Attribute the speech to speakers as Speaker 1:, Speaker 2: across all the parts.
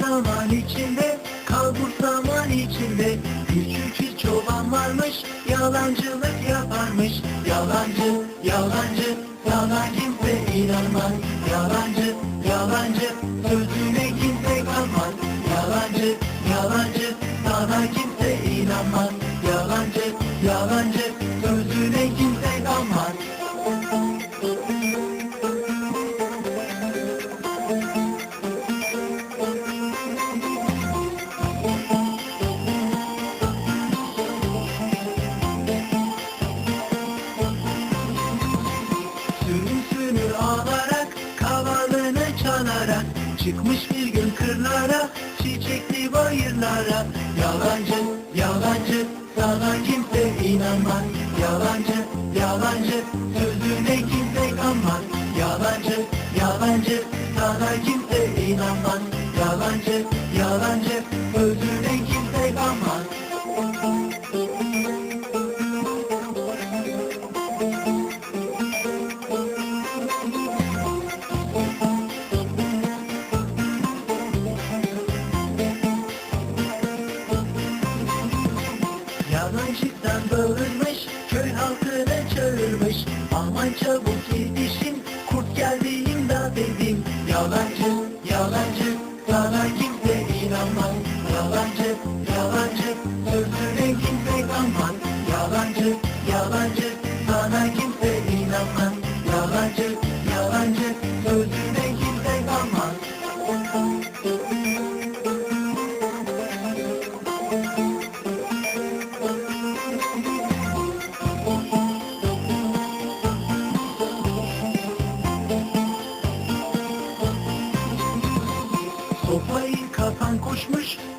Speaker 1: zaman içinde Kalbur zaman içinde. Küçük bir çoban varmış Yalancılık yaparmış. Yalancı, yalancı Sana kimse inanmaz. Yalancı, yalancı Sözüne kimse kalmaz. Yalancı, yalancı Sana kimse inanmaz. Yalancı, yalancı Çıkmış bir gün kırlara çiçekli bayırlara. Yalancı yalancı sana kimse inanmaz. Yalancı yalancı sözüne kimse kanmaz. Yalancı yalancı sana kimse inanmaz. Yalancı yalancı sözüne halkını çağırmış. Aman çabuk yetişin, kurt geldi imdat edin Yalancı, yalancı, sana kimse inanmaz Yalancı, yalancı, sözüne kimse kanmaz Yalancı, yalancı, sana kimse inanmaz Yalancı, yalancı, sözüne kimse kanmaz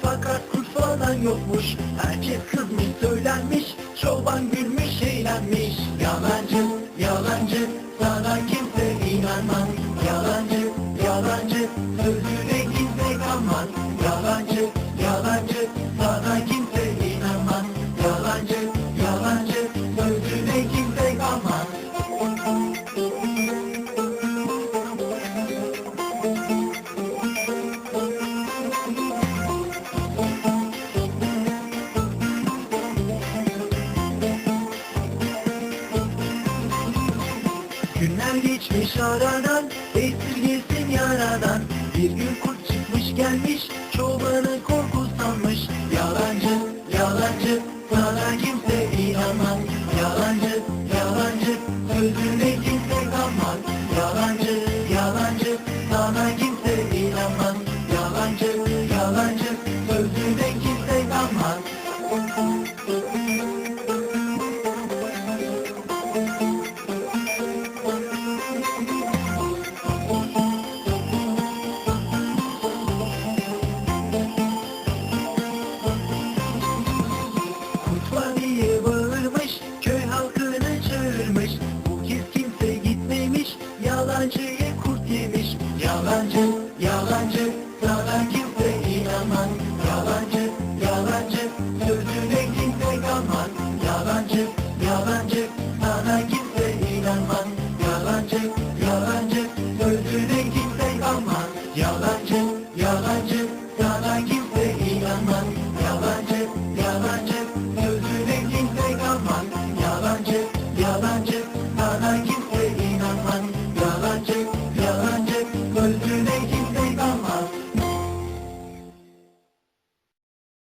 Speaker 1: fakat kurt falan yokmuş. Herkes kızmış söylenmiş. Çoban gülmüş eğlenmiş. Yalancı yalancı sana kimse inanmaz. Yalancı yalancı sözüne kimse kalmaz. Yalancı yalancı sana kimse inanmaz. Yalancı yalancı sözüne kimse kalmaz Günler geçmiş aradan Esirgesin yaradan. Bir gün kurt çıkmış gelmiş Çobanı korku sanmış. Yalancı, yalancı Sana kimse inanmaz Yalancı, yalancı Sözüne Yalancı, yalancı,